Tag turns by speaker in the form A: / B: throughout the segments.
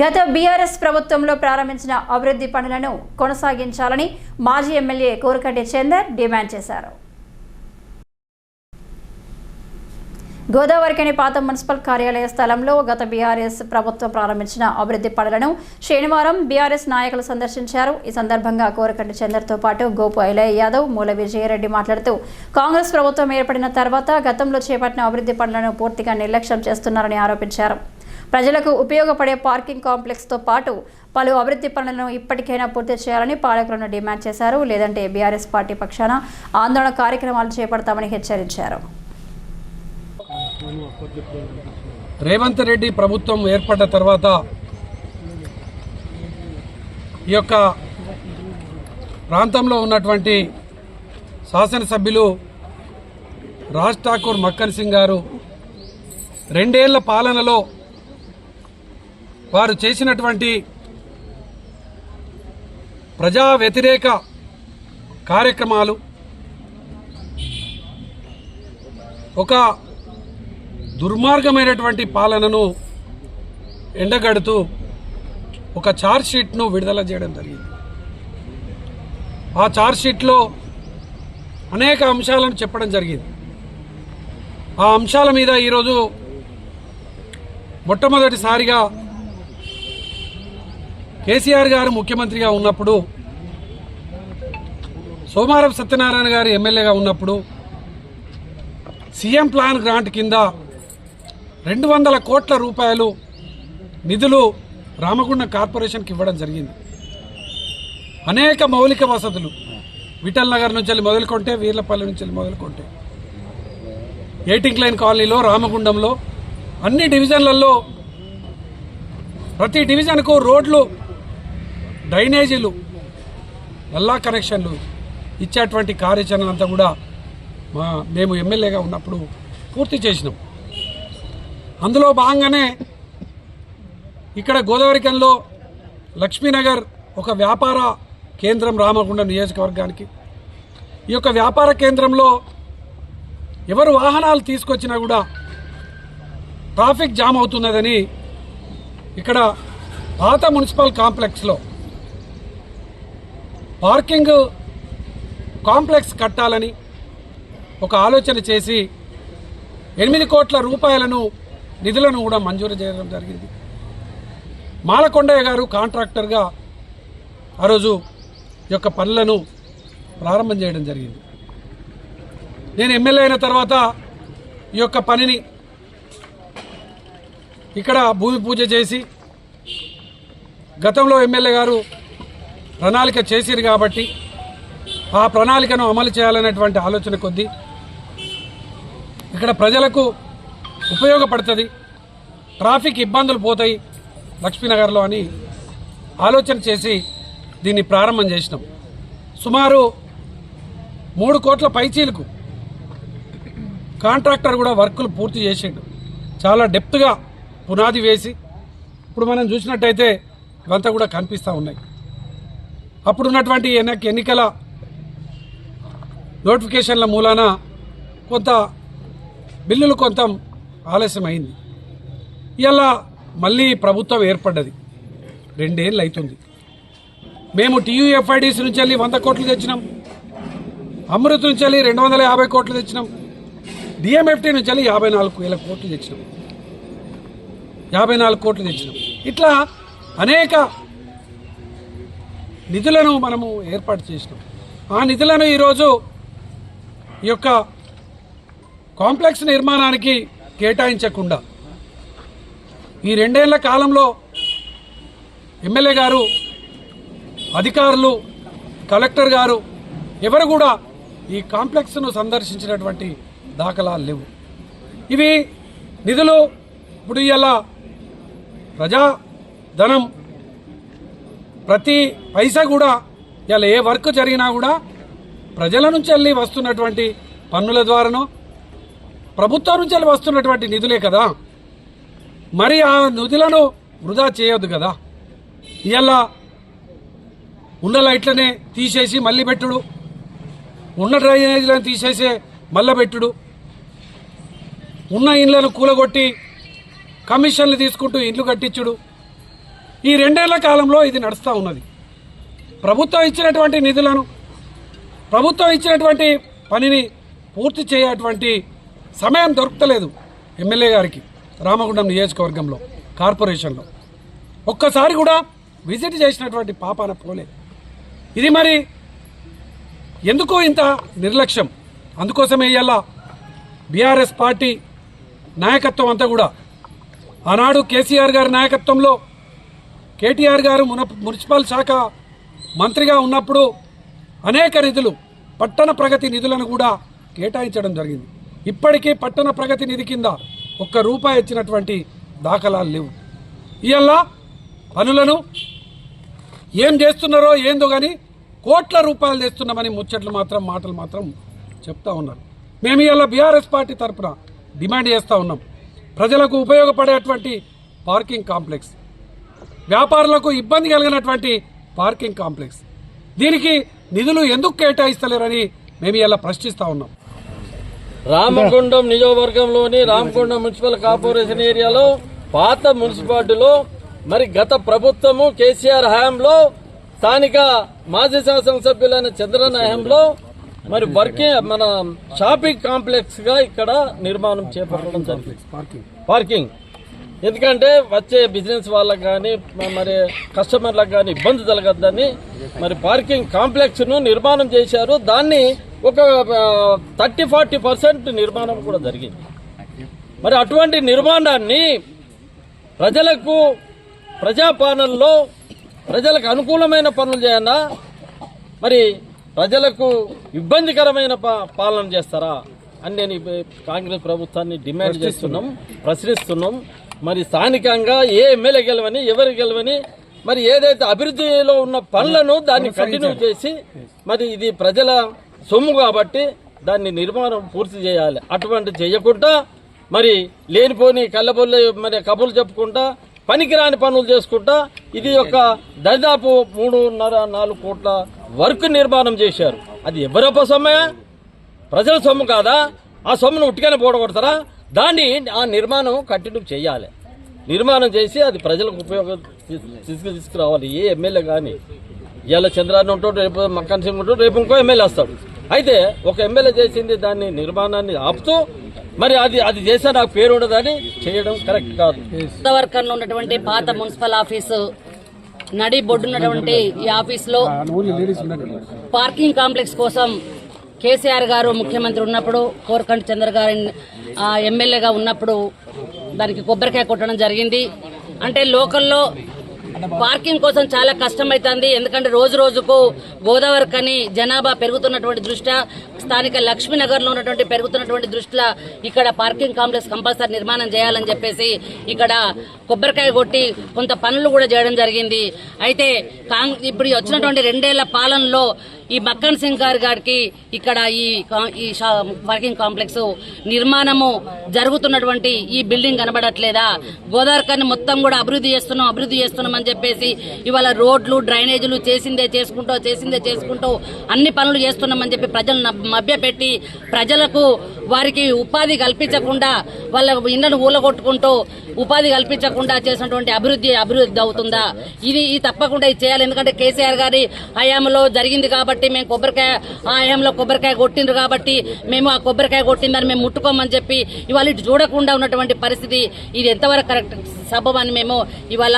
A: గత బీఆర్ఎస్ ప్రభుత్వంలో ప్రారంభించిన అభివృద్ధి పనులను కొనసాగించాలని మాజీ ఎమ్మెల్యే కోరకంటి చందర్ డిమాండ్ చేశారు. గోదావరికని పాత మున్సిపల్ కార్యాలయ స్థలంలో గత బీఆర్ఎస్ ప్రభుత్వం ప్రారంభించిన అభివృద్ధి పనులను శనివారం బీఆర్ఎస్ నాయకులు సందర్శించారు. ఈ సందర్భంగా కోరకంటి చందర్తో పాటు గోపు ఐలయ్య యాదవ్ మూల విజయరెడ్డి మాట్లాడుతూ కాంగ్రెస్ ప్రభుత్వం ఏర్పడిన తర్వాత గతంలో చేపట్టిన అభివృద్ధి పనులను పూర్తిగా నిర్లక్ష్యం చేస్తున్నారని ఆరోపించారు. ప్రజలకు ఉపయోగపడే పార్కింగ్ కాంప్లెక్స్తో పాటు పలు అభివృద్ధి పనులను ఇప్పటికైనా పూర్తి చేయాలని పాలకులను డిమాండ్ చేశారు. లేదంటే బీఆర్ఎస్ పార్టీ పక్షాన ఆందోళన కార్యక్రమాలు చేపడతామని హెచ్చరించారు.
B: రేవంత్ రెడ్డి ప్రభుత్వం ఏర్పడ్డ తర్వాత ఈ యొక్క ప్రాంతంలో ఉన్నటువంటి శాసనసభ్యులు రాజ్ ఠాకూర్ మక్కన్ సింగ్ గారు రెండేళ్ళ పాలనలో వారు చేసినటువంటి ప్రజా వ్యతిరేక కార్యక్రమాలు ఒక దుర్మార్గమైనటువంటి పాలనను ఎండగడుతూ ఒక చార్జ్షీట్ను విడుదల చేయడం జరిగింది. ఆ చార్జ్షీట్లో అనేక అంశాలను చెప్పడం జరిగింది. ఆ అంశాల మీద ఈరోజు మొట్టమొదటిసారిగా కేసీఆర్ గారు ముఖ్యమంత్రిగా ఉన్నప్పుడు సోమారం సత్యనారాయణ గారు ఎమ్మెల్యేగా ఉన్నప్పుడు సీఎం ప్లాన్ గ్రాంట్ కింద రెండు వందల కోట్ల రూపాయలు నిధులు రామగుండం కార్పొరేషన్కి ఇవ్వడం జరిగింది. అనేక మౌలిక వసతులు విఠల్ నగర్ నుంచి వెళ్ళి మొదలుకొంటే వీర్లపల్లి నుంచి వెళ్ళి మొదలుకొంటే ఎయిటింగ్ లైన్ కాలనీలో రామగుండంలో అన్ని డివిజన్లలో ప్రతి డివిజన్కు రోడ్లు డ్రైనేజీలు నల్లా కనెక్షన్లు ఇచ్చేటువంటి కార్యాచరణ అంతా కూడా మా మేము ఎమ్మెల్యేగా ఉన్నప్పుడు పూర్తి చేసినాం. అందులో భాగంగానే ఇక్కడ గోదావరికంలో లక్ష్మీనగర్ ఒక వ్యాపార కేంద్రం రామగుండ నియోజకవర్గానికి. ఈ యొక్క వ్యాపార కేంద్రంలో ఎవరు వాహనాలు తీసుకొచ్చినా కూడా ట్రాఫిక్ జామ్ అవుతున్నదని ఇక్కడ పాత మున్సిపల్ కాంప్లెక్స్లో పార్కింగ్ కాంప్లెక్స్ కట్టాలని ఒక ఆలోచన చేసి ఎనిమిది కోట్ల రూపాయలను నిధులను కూడా మంజూరు చేయడం జరిగింది. మాలకొండయ్య గారు కాంట్రాక్టర్గా ఆ రోజు ఈ యొక్క పనులను ప్రారంభం చేయడం జరిగింది. నేను ఎమ్మెల్యే అయిన తర్వాత ఈ యొక్క పనిని ఇక్కడ భూమి పూజ చేసి గతంలో ఎమ్మెల్యే గారు ప్రణాళిక చేసిరు కాబట్టి ఆ ప్రణాళికను అమలు చేయాలనేటువంటి ఆలోచన కొద్దీ ఇక్కడ ప్రజలకు ఉపయోగపడుతుంది. ట్రాఫిక్ ఇబ్బందులు పోతాయి లక్ష్మీనగర్లో అని ఆలోచన చేసి దీన్ని ప్రారంభం చేసినాం. సుమారు మూడు కోట్ల పైచీలకు కాంట్రాక్టర్ కూడా వర్కులు పూర్తి చేసిండు. చాలా డెప్త్గా పునాది వేసి ఇప్పుడు మనం చూసినట్టయితే ఇవంతా కూడా కనిపిస్తూ ఉన్నాయి. అప్పుడున్నటువంటి ఎన్నిక ఎన్నికల నోటిఫికేషన్ల మూలాన కొంత బిల్లులు కొంత ఆలస్యం అయింది ఇలా మళ్ళీ ప్రభుత్వం ఏర్పడ్డది. రెండేళ్ళు అవుతుంది మేము టీయూఎఫ్ఐడిసి నుంచి వెళ్ళి వంద కోట్లు తెచ్చినాం. అమృత్ నుంచి వెళ్ళి రెండు వందల యాభై కోట్లు తెచ్చినాం. డిఎంఎఫ్టీ నుంచి వెళ్ళి యాభై నాలుగు వేల కోట్లు తెచ్చినాం. యాభై నాలుగు కోట్లు తెచ్చినాం. ఇట్లా అనేక నిధులను మనము ఏర్పాటు చేసినాం. ఆ నిధులను ఈరోజు ఈ యొక్క కాంప్లెక్స్ నిర్మాణానికి కేటాయించకుండా ఈ రెండేళ్ళ కాలంలో ఎమ్మెల్యే గారు అధికారులు కలెక్టర్ గారు ఎవరు కూడా ఈ కాంప్లెక్స్ను సందర్శించినటువంటి దాఖలాలు లేవు. ఇవి నిధులు ఇప్పుడు ఇలా ప్రజాధనం ప్రతి పైసా కూడా ఇలా ఏ వర్క్ జరిగినా కూడా ప్రజల నుంచి వెళ్ళి వస్తున్నటువంటి పన్నుల ద్వారానో ప్రభుత్వం నుంచి వెళ్ళి వస్తున్నటువంటి నిధులే కదా. మరి ఆ నిధులను వృధా చేయొద్దు కదా. ఇలా ఉన్న లైట్లనే తీసేసి మళ్ళీ పెట్టుడు. ఉన్న డ్రైనేజీలను తీసేసి మళ్ళీ పెట్టుడు. ఉన్న ఇండ్లను కూలగొట్టి కమిషన్లు తీసుకుంటూ ఇండ్లు కట్టించుడు. ఈ రెండేళ్ళ కాలంలో ఇది నడుస్తూ ఉన్నది. ప్రభుత్వం ఇచ్చినటువంటి నిధులను ప్రభుత్వం ఇచ్చినటువంటి పనిని పూర్తి చేయటువంటి సమయం దొరకలేదు ఎమ్మెల్యే గారికి రామగుండం నియోజకవర్గంలో కార్పొరేషన్లో. ఒక్కసారి కూడా విజిట్ చేసినటువంటి పాపాన పోలే. ఇది మరి ఎందుకు ఇంత నిర్లక్ష్యం? అందుకోసమే ఇవాళ బీఆర్ఎస్ పార్టీ నాయకత్వం అంతా కూడా. ఆనాడు కేసీఆర్ గారి నాయకత్వంలో కేటీఆర్ గారు మున మున్సిపల్ శాఖ మంత్రిగా ఉన్నప్పుడు అనేక నిధులు పట్టణ ప్రగతి నిధులను కూడా కేటాయించడం జరిగింది. ఇప్పటికీ పట్టణ ప్రగతి నిధి కింద ఒక్క రూపాయి ఇచ్చినటువంటి దాఖలాలు లేవు. ఇవల్ల పనులను ఏం చేస్తున్నారో ఏందో కానీ కోట్ల రూపాయలు తెస్తున్నామని ముచ్చట్లు మాత్రం మాటలు మాత్రం చెప్తా ఉన్నారు. మేము ఇవాళ బీఆర్ఎస్ పార్టీ తరఫున డిమాండ్ చేస్తూ ఉన్నాం. ప్రజలకు ఉపయోగపడేటువంటి పార్కింగ్ కాంప్లెక్స్ వ్యాపారులకు ఇబ్బంది కలిగినటువంటి పార్కింగ్ కాంప్లెక్స్. దీనికి నిధులు ఎందుకు కేటాయిస్తలేరని మేము ఇలా ప్రశ్నిస్తూ ఉన్నాం.
C: రామగుండం నియోజకవర్గంలోని రామగుండం మున్సిపల్ కార్పొరేషన్ ఏరియాలో పాత మున్సిపాలిటీలో మరి గత ప్రభుత్వము కేసీఆర్ హయాంలో స్థానిక మాజీ శాసనసభ్యులైన చంద్రన్న హయాంలో మరి వర్కింగ్ మన షాపింగ్ కాంప్లెక్స్గా ఇక్కడ నిర్మాణం చేపట్టడం జరిగింది.
B: పార్కింగ్
C: పార్కింగ్ ఎందుకంటే వచ్చే బిజినెస్ వాళ్ళకి కానీ మరి కస్టమర్లకు కానీ ఇబ్బంది కలగద్దని మరి పార్కింగ్ కాంప్లెక్స్ను నిర్మాణం చేశారు. దాన్ని ఒక థర్టీ ఫార్టీ పర్సెంట్ నిర్మాణం కూడా జరిగింది. మరి అటువంటి నిర్మాణాన్ని ప్రజలకు ప్రజాపాలనలో ప్రజలకు అనుకూలమైన పనులు చేయనా? మరి ప్రజలకు ఇబ్బందికరమైన పాలన చేస్తారా? అని నేను కాంగ్రెస్ ప్రభుత్వాన్ని డిమాండ్ చేస్తున్నాం ప్రశ్నిస్తున్నాం. మరి స్థానికంగా ఏ ఎమ్మెల్యే గెలవని ఎవరు గెలవని మరి ఏదైతే అభివృద్ధిలో ఉన్న పనులను దాన్ని కంటిన్యూ చేసి మరి ఇది ప్రజల సొమ్ము కాబట్టి దాన్ని నిర్మాణం పూర్తి చేయాలి. అటువంటి చేయకుండా మరి లేనిపోని కళ్ళబొల్లి మరి కబుర్లు చెప్పుకుంటా పనికిరాని పనులు చేసుకుంటా ఇది ఒక దాదాపు మూడున్నర నాలుగు కోట్ల వర్క్ నిర్మాణం చేశారు. అది ఎవరొప్ప సొమ్మే? ప్రజల సొమ్ము కాదా? ఆ సొమ్మును ఉట్టిగానే పోడగొడతారా? దాన్ని ఆ నిర్మాణం కంటిన్యూ చేయాలి. నిర్మాణం చేసి అది ప్రజలకు ఉపయోగం తీసుకు తీసుకురావాలి. ఏ ఎమ్మెల్యే కానీ ఇవాళ చంద్రాన్ని ఉంటాడు రేపు మక్కన్ సింగ్ ఉంటాడు రేపు ఇంకో ఎమ్మెల్యే వస్తాడు. అయితే ఒక ఎమ్మెల్యే చేసింది దాన్ని నిర్మాణాన్ని ఆపుతూ మరి అది అది చేస్తే నాకు పేరు ఉండదని చేయడం కరెక్ట్ కాదు.
D: ఉత్తవర్కంలో ఉన్నటువంటి పాత మున్సిపల్ ఆఫీసు నడి బొడ్డున్నటువంటి ఈ ఆఫీసులో పార్కింగ్ కాంప్లెక్స్ కోసం కేసీఆర్ గారు ముఖ్యమంత్రి ఉన్నప్పుడు కోరకంటి చంద్ర గారు ఎమ్మెల్యేగా ఉన్నప్పుడు దానికి కొబ్బరికాయ కొట్టడం జరిగింది. అంటే లోకల్లో పార్కింగ్ కోసం చాలా కష్టమవుతుంది ఎందుకంటే రోజు రోజుకు గోదావరి కని జనాభా పెరుగుతున్నటువంటి దృష్ట్యా స్థానిక లక్ష్మీనగర్లో ఉన్నటువంటి పెరుగుతున్నటువంటి దృష్టిలో ఇక్కడ పార్కింగ్ కాంప్లెక్స్ కంపల్సరీ నిర్మాణం చేయాలని చెప్పేసి ఇక్కడ కొబ్బరికాయ కొట్టి కొంత పనులు కూడా చేయడం జరిగింది. అయితే ఇప్పుడు వచ్చినటువంటి రెండేళ్ళ పాలనలో ఈ మక్కన్ సింగ్ గారి గారికి ఇక్కడ ఈ ఈ పార్కింగ్ కాంప్లెక్స్ నిర్మాణము జరుగుతున్నటువంటి ఈ బిల్డింగ్ కనబడట్లేదా? గోదావరికని మొత్తం కూడా అభివృద్ధి చేస్తున్నాం అభివృద్ధి చేస్తున్నాం అని చెప్పేసి ఇవాళ రోడ్లు డ్రైనేజీలు చేసిందే చేసుకుంటూ చేసిందే చేసుకుంటూ అన్ని పనులు చేస్తున్నామని చెప్పి ప్రజలను మభ్యపెట్టి ప్రజలకు వారికి ఉపాధి కల్పించకుండా వాళ్ళ ఇళ్ళను ఊలగొట్టుకుంటూ ఉపాధి కల్పించకుండా చేసినటువంటి అభివృద్ధి అభివృద్ధి అవుతుందా? ఇది ఇది తప్పకుండా ఇది చేయాలి. ఎందుకంటే కేసీఆర్ గారి హయాంలో జరిగింది కాబట్టి మేము కొబ్బరికాయ ఆ హయాంలో కొబ్బరికాయ కొట్టిండ్రు కాబట్టి మేము ఆ కొబ్బరికాయ కొట్టిందని మేము ముట్టుకోమని చెప్పి ఇవాళ ఇటు చూడకుండా ఉన్నటువంటి పరిస్థితి ఇది ఎంతవరకు కరెక్ట్? సబబని మేము ఇవాళ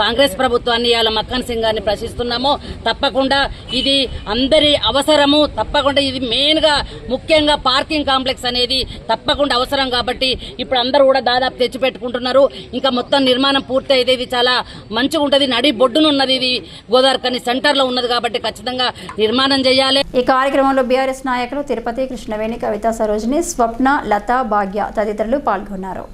D: కాంగ్రెస్ ప్రభుత్వాన్ని ఇవాళ మక్కన్ సింగ్ గారిని ప్రశ్నిస్తున్నాము. తప్పకుండా ఇది అందరి అవసరము. తప్పకుండా ఇది మెయిన్గా ముఖ్యంగా పార్కింగ్ కాంప్లెక్స్ అనేది తప్పకుండా అవసరం కాబట్టి ఇప్పుడు అందరూ కూడా దాదాపు తెచ్చి పెట్టుకుంటున్నారు ఇంకా మొత్తం నిర్మాణం పూర్తి అయితే ఇది చాలా మంచిగా ఉంటుంది. నడి బొడ్డునున్నది ఇది. గోదావరి సెంటర్లో ఉన్నది కాబట్టి ఖచ్చితంగా నిర్మాణం చేయాలి.
A: ఈ కార్యక్రమంలో బీఆర్ఎస్ నాయకులు తిరుపతి కృష్ణవేణి కవిత సరోజిని స్వప్న లత భాగ్య తదితరులు పాల్గొన్నారు.